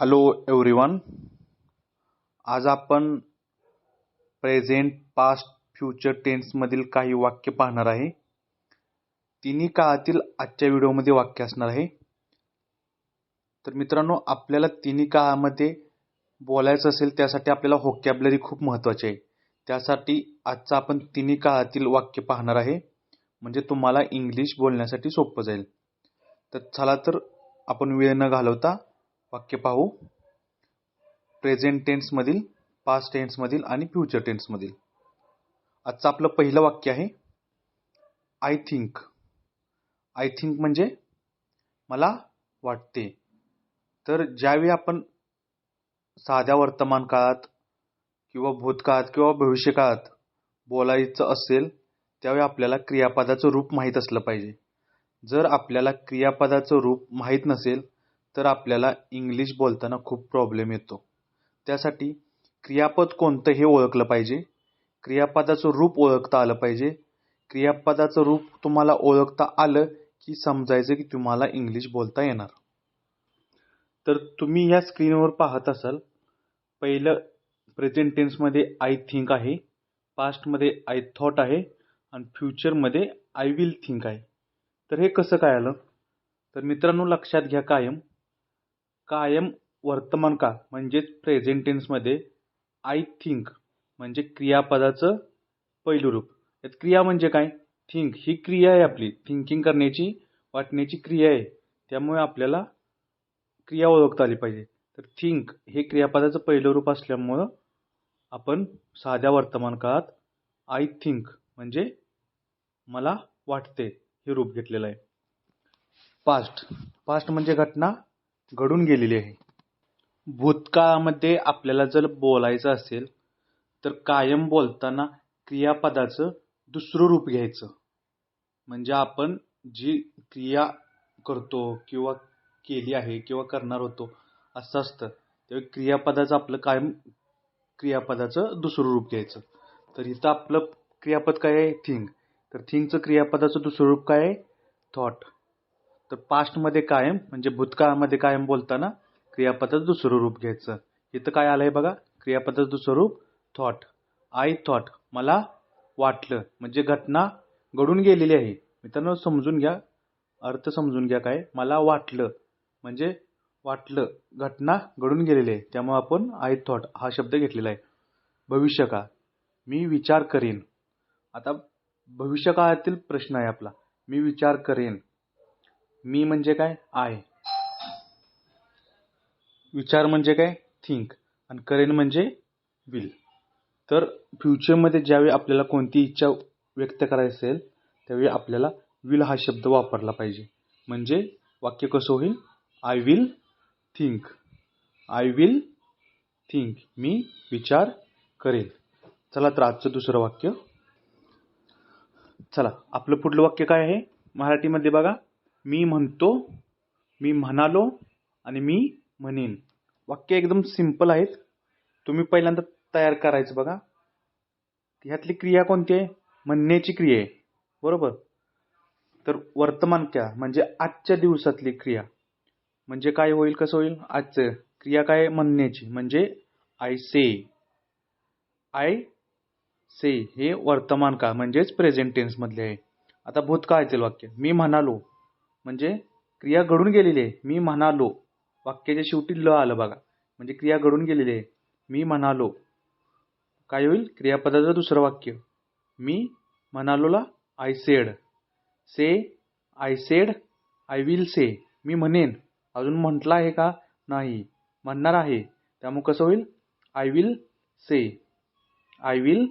Hello everyone आज आपण present past future टेन्समधील काही वाक्य पाहणार आहे. तिन्ही काळातील आजच्या व्हिडिओमध्ये वाक्य असणार आहे. तर मित्रांनो आपल्याला तिन्ही काळामध्ये बोलायचं असेल त्यासाठी आपल्याला होकॅबलरी खूप महत्त्वाची आहे. त्यासाठी आजचं आपण तिन्ही काळातील वाक्य पाहणार आहे. म्हणजे तुम्हाला इंग्लिश बोलण्यासाठी सोपं जाईल. तर चला तर आपण वेळ न घालवता वाक्य पाहू. प्रेझेंट टेन्समधील पास्ट टेन्समधील आणि फ्युचर टेन्समधील आजचं आपलं पहिलं वाक्य आहे आय थिंक आय थिंक म्हणजे मला वाटते. तर ज्यावेळी आपण साध्या वर्तमान काळात किंवा भूतकाळात किंवा भविष्यकाळात बोलायचं असेल त्यावेळी आपल्याला क्रियापदाचं रूप माहीत असलं पाहिजे. जर आपल्याला क्रियापदाचं रूप माहीत नसेल तर आपल्याला इंग्लिश बोलताना खूप प्रॉब्लेम येतो. त्यासाठी क्रियापद कोणतं हे ओळखलं पाहिजे? क्रियापदाचं रूप ओळखता आलं पाहिजे. क्रियापदाचं रूप तुम्हाला ओळखता आलं की समजायचं की तुम्हाला इंग्लिश बोलता येणार. तर तुम्ही या स्क्रीनवर पाहत असाल पहिलं प्रेझेंट टेन्समध्ये आय थिंक आहे पास्टमध्ये आय थॉट आहे आणि फ्युचरमध्ये आय विल थिंक आहे. तर हे कसं काय आलं? तर मित्रांनो लक्षात घ्या कायम. कायम वर्तमान काळ म्हणजेच प्रेझेंट टेन्समध्ये आय थिंक म्हणजे क्रियापदाचं पहिलं रूप. यात क्रिया म्हणजे काय? थिंक ही क्रिया आहे आपली. थिंकिंग करण्याची वाटण्याची क्रिया आहे. त्यामुळे आपल्याला क्रिया ओळखता आली पाहिजे. तर थिंक हे क्रियापदाचं पहिलं रूप असल्यामुळं आपण साध्या वर्तमान काळात आय थिंक म्हणजे मला वाटते हे रूप घेतलेलं आहे. पास्ट पास्ट म्हणजे घटना घडून गेलेली आहे. भूतकाळामध्ये आपल्याला जर बोलायचं असेल तर कायम बोलताना क्रियापदाचं दुसरं रूप घ्यायचं. म्हणजे आपण जी क्रिया करतो किंवा केली आहे किंवा करणार होतो असं असतं. त्यावेळी क्रियापदाचं आपलं कायम क्रियापदाचं दुसरं रूप घ्यायचं. तर इथं आपलं क्रियापद काय आहे? थिंग. तर थिंकचं क्रियापदाचं दुसरं रूप काय आहे? थॉट. तर पास्टमध्ये कायम म्हणजे भूतकाळामध्ये कायम बोलताना क्रियापदाचं दुसरं रूप घ्यायचं. इथं काय आलं आहे बघा क्रियापदाचं दुसरं रूप थॉट आय थॉट मला वाटलं म्हणजे घटना घडून गेलेली आहे. मित्रांनो समजून घ्या अर्थ समजून घ्या काय. मला वाटलं म्हणजे वाटलं घटना घडून गेलेली आहे. त्यामुळे आपण आय थॉट हा शब्द घेतलेला आहे. भविष्यकाळ मी विचार करेन. आता भविष्यकाळातील प्रश्न आहे आपला. मी विचार करेन. मी म्हणजे काय? आय विचार म्हणजे काय? थिंक आणि करेन म्हणजे विल तर फ्युचरमध्ये ज्यावेळी आपल्याला कोणती इच्छा व्यक्त करायची असेल त्यावेळी आपल्याला विल हा शब्द वापरला पाहिजे. म्हणजे वाक्य कसं होईल? I will think I will think मी विचार करेन. चला तर आजचं दुसरं वाक्य. चला आपलं पुढलं वाक्य काय आहे? मराठीमध्ये बघा. मी म्हणतो मी म्हणालो आणि मी म्हणेन. वाक्य एकदम सिंपल आहेत. तुम्ही पहिल्यांदा तयार करायचं बघा. ह्यातली क्रिया कोणती आहे? म्हणण्याची क्रिया आहे. बरोबर? तर वर्तमान क्या म्हणजे आजच्या दिवसातली क्रिया. म्हणजे काय होईल कसं होईल? आजचं क्रिया काय म्हणण्याची. म्हणजे आय से आय से हे वर्तमान काळ म्हणजेच प्रेझेंट टेन्समधले आहे. आता भूतकाळातील वाक्य. मी म्हणालो म्हणजे क्रिया घडून गेलेली आहे. मी म्हणालो. वाक्याच्या शेवटी ल आलं बघा. म्हणजे क्रिया घडून गेलेली आहे. मी म्हणालो. काय होईल? क्रियापदाचं दुसरं वाक्य. मी म्हणालोला I said say I said I will say मी म्हणेन. अजून म्हटलं आहे का? नाही. म्हणणार आहे. त्यामुळे कसं होईल? I will say I will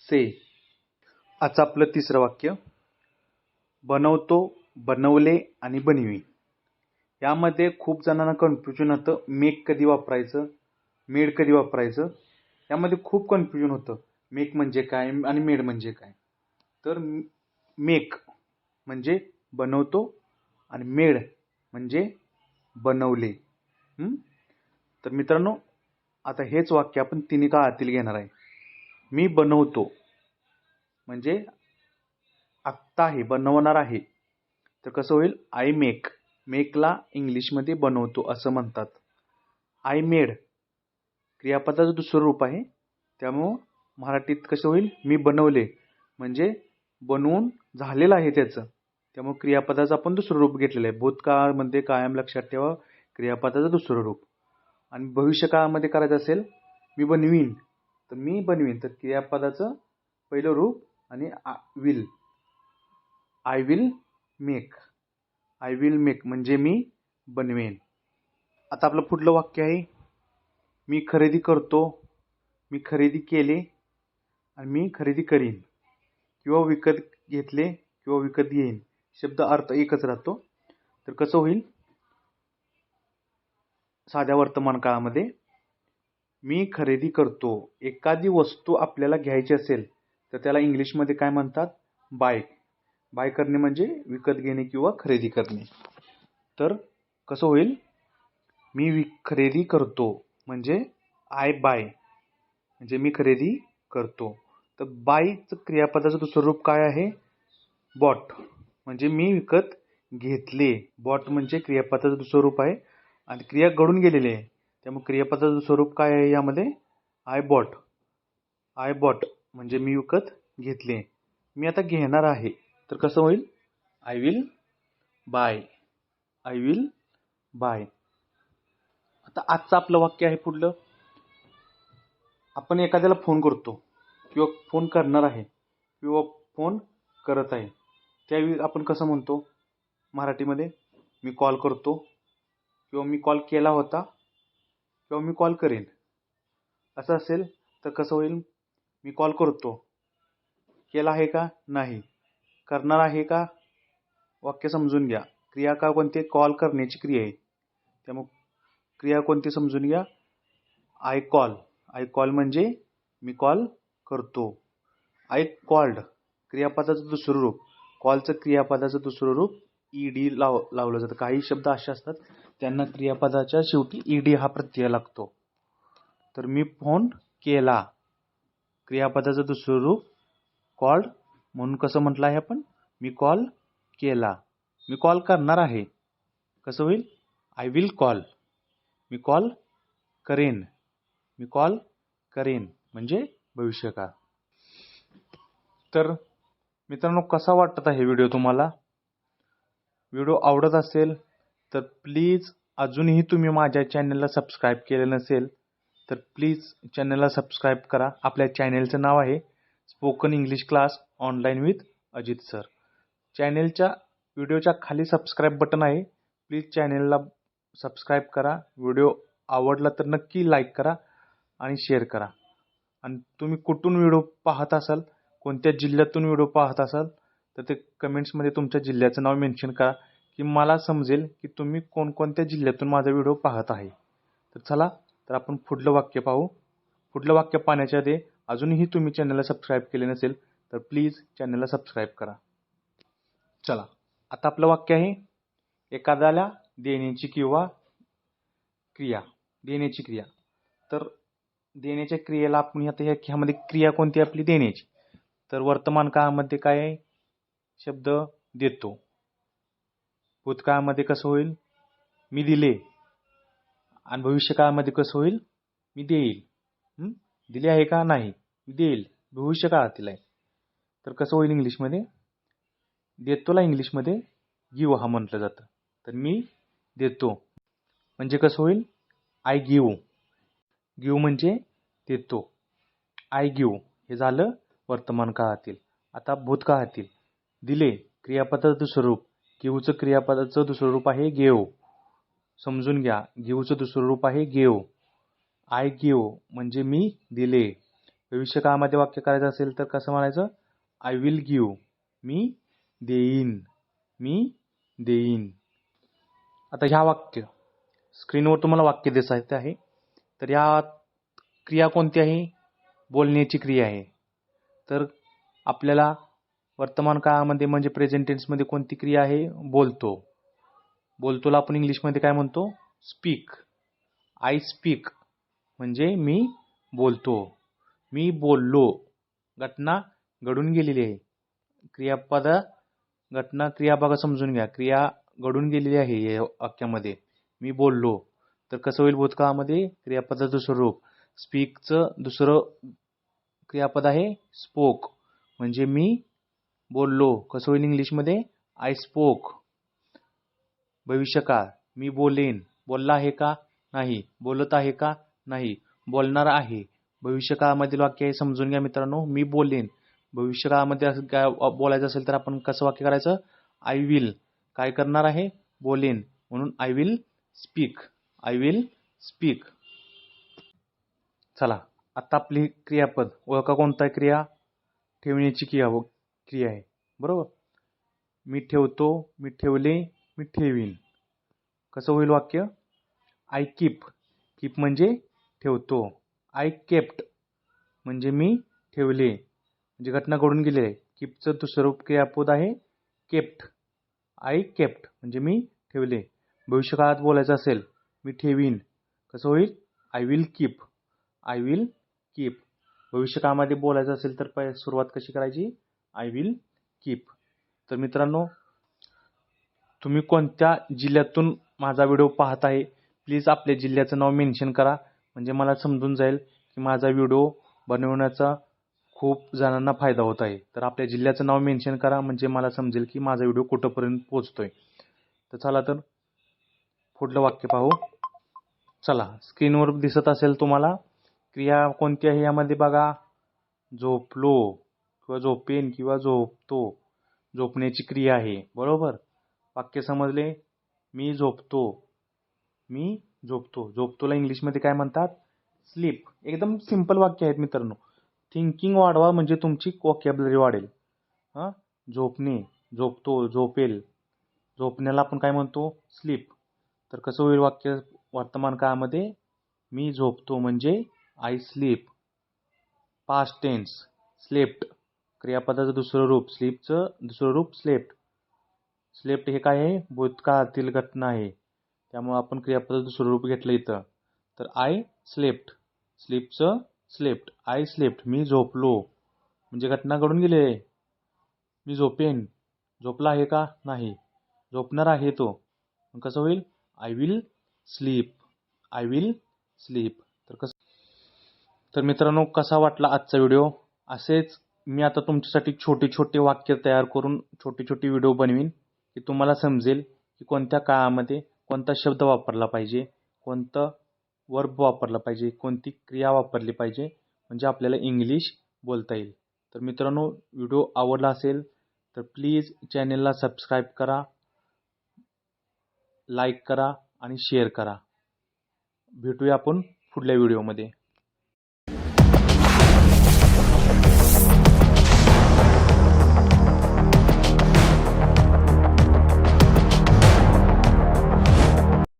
say आजचं आपलं तिसरं वाक्य. बनवतो बनवले आणि बनवी. यामध्ये खूप जणांना कन्फ्युजन होतं. मेक कधी वापरायचं? मेड कधी वापरायचं? यामध्ये खूप कन्फ्युजन होतं. मेक म्हणजे काय आणि मेड म्हणजे काय? तर मेक म्हणजे बनवतो आणि मेड म्हणजे बनवले. तर मित्रांनो आता हेच वाक्य आपण तिन्ही काळातील घेणार आहे. मी बनवतो म्हणजे आत्ता आहे बनवणार आहे. तर कसं होईल? आय मेक मेकला इंग्लिशमध्ये बनवतो असं म्हणतात. आय मेड क्रियापदाचं दुसरं रूप आहे. त्यामुळं मराठीत कसं होईल? मी बनवले. म्हणजे बनवून झालेलं आहे त्याचं. त्यामुळे क्रियापदाचं आपण दुसरं रूप घेतलेलं आहे. भूतकाळामध्ये कायम लक्षात ठेवा क्रियापदाचं दुसरं रूप. आणि भविष्यकाळामध्ये करायचं असेल मी बनवीन. तर मी बनवीन. तर क्रियापदाचं पहिलं रूप आणि I will I will make I will make म्हणजे मी बनवेन. आता आपलं पुढलं वाक्य आहे. मी खरेदी करतो मी खरेदी केले आणि मी खरेदी करीन. किंवा विकत घेतले किंवा विकत घेईन. शब्द अर्थ एकच राहतो. तर कसं होईल? साध्या वर्तमान काळामध्ये मी खरेदी करतो. एखादी वस्तू आपल्याला घ्यायची असेल तर त्याला इंग्लिशमध्ये काय म्हणतात? बाय बाय करणे म्हणजे विकत घेणे किंवा खरेदी करणे. तर कसं होईल? मी वि खरेदी करतो म्हणजे आय बाय म्हणजे मी खरेदी करतो. तर बायचं क्रियापदाचं दुसरं रूप काय आहे? बॉट म्हणजे मी विकत घेतले. बॉट म्हणजे क्रियापदाचं दुसरं रूप आहे. आणि क्रिया घडून गेलेली आहे. त्यामुळे क्रियापदाचं स्वरूप काय आहे यामध्ये? आय बॉट आय बॉट म्हणजे मी विकत घेतले. मी आता घेणार आहे. तर कसं होईल? I will buy I will buy आता आजचं आपलं वाक्य आहे पुढलं. आपण एखाद्याला फोन करतो किंवा फोन करणार आहे किंवा फोन करत आहे. त्यावेळी आपण कसं म्हणतो? मराठीमध्ये मी कॉल करतो किंवा मी कॉल केला होता किंवा मी कॉल करेन. असं असेल तर कसं होईल? मी कॉल करतो. केला आहे का? नाही. करणार आहे का? वाक्य समजून घ्या. क्रिया का कोणती? कॉल करण्याची क्रिया आहे. त्यामुळे क्रिया कोणती समजून घ्या? आय कॉल आय कॉल म्हणजे मी कॉल करतो. आय कॉल्ड क्रियापदाचं दुसरं रूप. कॉलचं क्रियापदाचं दुसरं रूप ई डी लाव लावलं जातं. काही शब्द असे असतात त्यांना क्रियापदाच्या शेवटी ई डी हा प्रत्यय लागतो. तर मी फोन केला. क्रियापदाचं दुसरं रूप कॉल्ड म्हणून कसं म्हटलं आहे आपण? मी कॉल केला. मी कॉल करणार आहे. कसं होईल? आय विल कॉल मी कॉल करेन. मी कॉल करेन. म्हणजे भविष्यकाळ तर मित्रांनो कसा वाटत आहे व्हिडिओ तुम्हाला? व्हिडिओ आवडत असेल तर प्लीज अजूनही तुम्ही माझ्या चॅनलला सबस्क्राईब केलं नसेल तर प्लीज चॅनलला सबस्क्राईब करा. आपल्या चॅनेलचं नाव आहे spoken English class online with Ajit sir. चॅनेलच्या व्हिडिओच्या खाली सबस्क्राईब बटन आहे. प्लीज चॅनेलला सबस्क्राईब करा. व्हिडिओ आवडला तर नक्की लाईक करा आणि शेअर करा. आणि तुम्ही कुठून व्हिडिओ पाहत असाल कोणत्या जिल्ह्यातून व्हिडिओ पाहत असाल तर ते कमेंट्समध्ये तुमच्या जिल्ह्याचं नाव मेन्शन करा की मला समजेल की तुम्ही कोणकोणत्या जिल्ह्यातून माझा व्हिडिओ पाहत आहे. तर चला तर आपण पुढलं वाक्य पाहू. पुढलं वाक्य पाहण्याच्या आधी अजूनही तुम्ही चॅनलला सबस्क्राईब केले नसेल तर प्लीज चॅनलला सबस्क्राईब करा. चला आता आपलं वाक्य आहे एखाद्याला देण्याची किंवा क्रिया देण्याची क्रिया. तर देण्याच्या क्रियेला आपण आता ह्या ह्यामध्ये क्रिया कोणती आपली? देण्याची. तर वर्तमान काळामध्ये काय आहे? शब्द देतो. भूतकाळामध्ये कसं होईल? मी दिले. आणि भविष्यकाळामध्ये कसं होईल? मी देईल. दिले आहे का? नाही. देईल. भविष्य काळातील आहे. तर कसं होईल इंग्लिशमध्ये? देतोला इंग्लिशमध्ये गिव हा म्हटलं जातं. तर मी देतो. म्हणजे कसं होईल? आय गिव गिव म्हणजे देतो. आय गिव हे झालं वर्तमान काळातील. आता भूतकाळातील. दिले. क्रियापदाचं स्वरूप. गिवचं क्रियापदाचं दुसरं रूप आहे गेव समजून घ्या. गिवचं दुसरं रूप आहे गेव आय गिव म्हणजे मी दिले. भविष्य काळामध्ये वाक्य करायचं असेल तर कसं म्हणायचं? आय विल गिव मी देईन. मी देईन. आता ह्या वाक्य. स्क्रीनवर तुम्हाला वाक्य दिसायचं आहे. तर या क्रिया कोणती आहे? बोलण्याची क्रिया आहे. तर आपल्याला वर्तमान काळामध्ये म्हणजे प्रेझेंटेन्समध्ये कोणती क्रिया आहे? बोलतो. बोलतोला आपण इंग्लिशमध्ये काय म्हणतो? स्पीक आय स्पीक म्हणजे मी बोलतो. मी बोललो. घटना घडून गेलेली आहे. क्रियापद घटना क्रिया समजून घ्या. क्रिया घडून गेलेली आहे या वाक्यामध्ये. मी बोललो. तर कसं होईल भूतकाळामध्ये? क्रियापदाचं दुसरं रूप. स्पीकचं दुसरं क्रियापद आहे स्पोक म्हणजे मी बोललो. कसं होईल इंग्लिशमध्ये? आय स्पोक भविष्यकाळ. मी बोलेन. बोलला आहे का? नाही. बोलत आहे का? नाही. बोलणार आहे. भविष्यकाळामधील वाक्य हे समजून घ्या मित्रांनो. मी बोलेन. भविष्यकाळामध्ये असं काय बोलायचं असेल तर आपण कसं वाक्य करायचं? आय विल काय करणार आहे? बोलेन. म्हणून I will speak I will speak चला आता आपली क्रियापद. ओळखा कोणता क्रिया? ठेवण्याची क्रिया हो- क्रिया आहे. बरोबर? मी ठेवतो मी ठेवले मी ठेवीन. कसं होईल वाक्य? आय कीप कीप म्हणजे ठेवतो. आय केप्ट म्हणजे मी ठेवले. म्हणजे घटना घडून गेली आहे कीपचं दुसरं क्रियापद आहे केप्ट आय केप्ट म्हणजे मी ठेवले. भविष्यकाळात बोलायचं असेल मी ठेवीन. कसं होईल? I will keep I will keep भविष्यकाळामध्ये बोलायचं असेल तर पहि सुरुवात कशी करायची? आय विल कीप तर मित्रांनो तुम्ही कोणत्या जिल्ह्यातून माझा व्हिडिओ पाहत आहे प्लीज आपल्या जिल्ह्याचं नाव मेन्शन करा. म्हणजे मला समजून जाईल की माझा व्हिडिओ बनवण्याचा खूप जणांना फायदा होत आहे. तर आपल्या जिल्ह्याचं नाव मेन्शन करा म्हणजे मला समजेल की माझा व्हिडिओ कुठंपर्यंत पोचतो आहे तर चला तर पुढलं वाक्य पाहू. चला स्क्रीनवर दिसत असेल तुम्हाला क्रिया कोणती आहे यामध्ये बघा. झोपलो किंवा झोपेन किंवा झोपतो. झोपण्याची क्रिया आहे. बरोबर? वाक्य समजले? मी झोपतो. मी झोपतो. झोपतोला इंग्लिशमध्ये काय म्हणतात? स्लीप एकदम सिंपल वाक्य आहेत मित्रांनो. थिंकिंग वाढवा म्हणजे तुमची वॉकॅबलरी वाढेल. हां? झोपणे झोपतो झोपेल. झोपण्याला आपण काय म्हणतो? स्लीप तर कसं होईल वाक्य वर्तमान काळामध्ये? मी झोपतो म्हणजे I sleep past tense slept क्रियापदाचं दुसरं रूप. स्लीपचं दुसरं रूप स्लेप्ट स्लेप्ट हे काय आहे? भूतकाळातील घटना आहे. त्यामुळं आपण क्रियापदाचं स्वरूप घेतलं इथं. तर आय स्लेप्ट स्लीपचं स्लेप्ट आय स्लेप्ट मी झोपलो. म्हणजे घटना घडून गेली. आहे मी झोपेन. झोपला आहे का? नाही. झोपणार आहे तो. मग कसं होईल? I will sleep I will sleep तर कसं? तर मित्रांनो कसा वाटला आजचा व्हिडिओ? असेच मी आता तुमच्यासाठी छोटे छोटे वाक्य तयार करून छोटे छोटे व्हिडिओ बनवीन की तुम्हाला समजेल की कोणत्या काळामध्ये कोणता शब्द वापरला पाहिजे कोणतं वर्ब वापरला पाहिजे कोणती क्रिया वापरली पाहिजे म्हणजे आपल्याला इंग्लिश बोलता येईल. तर मित्रांनो व्हिडिओ आवडला असेल तर प्लीज चॅनेलला सबस्क्राईब करा लाईक करा आणि शेअर करा. भेटूया आपण पुढल्या व्हिडिओमध्ये